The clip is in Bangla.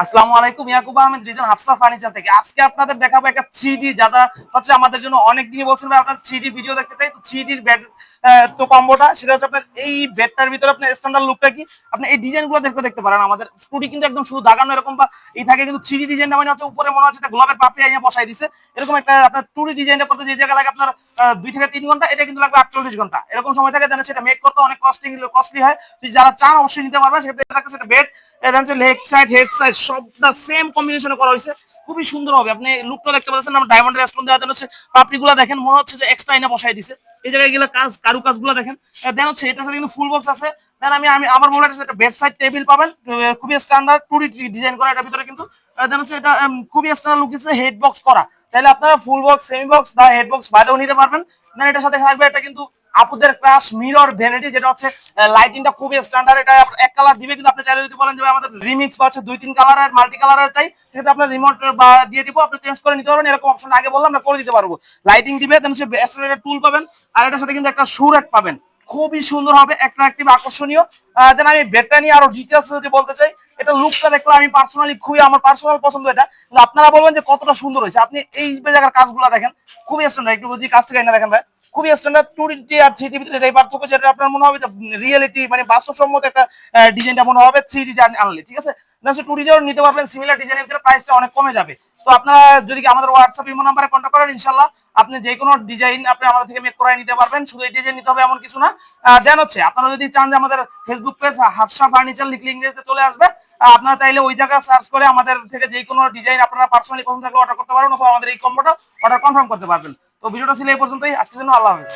আসসালামু আলাইকুম, ইয়াকুব আহমেদ, রিজন হাফসা ফার্নিচার থেকে। আজকে আপনাদের দেখাবো একটা থ্রি যারা হচ্ছে আমাদের জন্য অনেক দিনই বলছেন, ভাই, আপনার থ্রি ভিডিও দেখতে চাই। তো থ্রি বেড তো কম্বোটা, সেটা হচ্ছে আপনার এই বেডটার ভিতরে আপনার স্ট্যান্ডার্ড লুকটা কি? আপনি এই ডিজাইনগুলো দেখতে পারেন। আমাদের স্কুটি কিন্তু একদম শুধু দাগানো এরকম বা এই থাকে, কিন্তু থ্রি ডিজাইনটা মানে হচ্ছে উপরে মনে হচ্ছে একটা গোলাপের পাপড়ি আইনে বসাই দিছে। এরকম একটা আপনার টু ডিজাইনটা করতে যে জায়গা লাগে আপনার দুই থেকে তিন ঘণ্টা, এটা কিন্তু লাগবে আটচল্লিশ ঘণ্টা। এরকম সময় থাকে জানেন সেটা মেক করতে অনেক কস্টিং কস্টলি হয়। যারা চান, অবশ্যই নিতে পারবেন। সেটা বেড হচ্ছে লেগ সাইড হেড সাইড সবটা সেম কম্বিনেশনে করা হয়েছে। খুবই সুন্দর হবে। আপনি লুকটা দেখতে পাচ্ছেন, আমরা ডায়মন্ড রেস্টুরেন্ট দেওয়া দেন হচ্ছে পাপড়িগুলো দেখেন, মনে হচ্ছে যে এক্সট্রা এনে বসাই দিছে। এই জায়গায় গেলে কাজ কারু কাজগুলো দেখেন দেন হচ্ছে এটার সাথে কিন্তু ফুল বক্স আছে। দেন আমি আমি আবার বলে একটা বেড সাইড টেবিল পাবেন। খুবই স্ট্যান্ডার্ড টু ডিজাইন করা এটার ভিতরে কিন্তু। দেন হচ্ছে এটা খুবই স্ট্যান্ডার্ড লুক দিচ্ছে হেড বক্স করা। চাইলে আপনারা ফুল বক্স সেমি বক্স বা হেড বক্স বাদেও নিতে পারবেন। দেন এটার সাথে থাকবে এটা কিন্তু আপুদের ক্রাশ মিরর ভ্যানিটি যেটা হচ্ছে লাইটিংটা খুবই স্ট্যান্ডার্ড এটা এক কালার দিবে, কিন্তু আপনি চাইলে যদি বলেন যে আমাদের রিমিক্স বা হচ্ছে দুই, তিন কালারের মাল্টি কালারের চাই, সেক্ষেত্রে আপনার রিমোট বা দিয়ে দিব, আপনি চেঞ্জ করে নিতে পারবেন, এরকম অপশন আগে বললাম, আমরা করে দিতে পারব। লাইটিং দিবে দেন অ্যাস্ট্রোলেটের টুল পাবেন, আর এটার সাথে কিন্তু একটা সুরেট পাবেন। খুবই সুন্দর হবে অ্যাট্রাকটিভ আকর্ষণীয়। দেন আমি বেডটা নিয়ে আরও ডিটেলস যদি বলতে চাই এটা লুকটা দেখলে আমি পার্সোনালি খুবই, আমার পার্সোনাল পছন্দ এটা। কিন্তু আপনারা বলবেন যে কতটা সুন্দর হয়েছে। আপনি এই জায়গার কাজগুলো দেখেন, খুবই স্ট্যান্ডার্ড একটু যদি কাজ থেকে না দেখেন ভাই, খুবই স্ট্যান্ডার্ড টু ডি আর থ্রি ডি এটাই পার্থক্য যেটা আপনার মনে হবে যে রিয়েলিটি মানে বাস্তবসম্মত একটা ডিজাইনটা মনে হবে থ্রি ডি আনলে, ঠিক আছে? টু ডি নিতে পারবেন সিমিলার ডিজাইনের ভিতরে প্রাইসটা অনেক কমে যাবে। তো আপনারা যদি আমাদের হোয়াটসঅ্যাপ ইমো নাম্বারে কন্ট্যাক্ট করেন ইনশাল্লাহ আপনি যে কোনো ডিজাইন আপনি আমাদের থেকে মেক করাই নিতে পারবেন। শুধু এই ডিজাইন নিতে হবে এমন কিছু না। দেন হচ্ছে, আপনারা যদি চান যে আমাদের ফেসবুক পেজ হাফসা ফার্নিচার লিখলে ইংরেজিতে চলে আসবে আপনারা চাইলে ওই জায়গায় সার্চ করে আমাদের থেকে যে কোনো ডিজাইন আপনারা পার্সোনালি পছন্দ থাকলে অর্ডার করতে পারবেন অথবা আমাদের এই কম্বোটা অর্ডার কনফার্ম করতে পারবেন। তো ভিডিওটা ছিল এই পর্যন্তই। আজকের জন্য আল্লাহ হাফেজ।